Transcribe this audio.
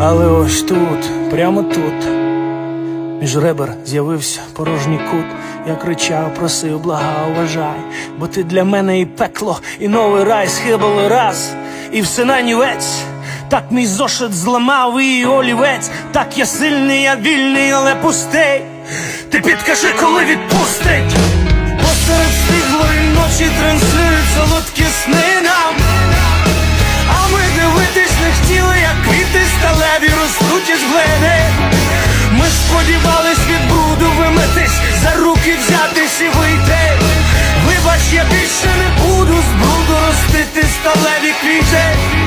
Але ось тут, прямо тут, між ребер з'явився порожній кут. Я кричав, просив, благав, вважай, бо ти для мене і пекло, і новий рай схибали раз, і все нанівець. Так мій зошит зламав і олівець, так я сильний, я вільний, але пустий. Ти підкажи, коли відпустить. Посеред стиглої ночі транслюють солодкі сни взятись і вийти. Вибач, я більше не буду з бруду ростити сталеві квіти.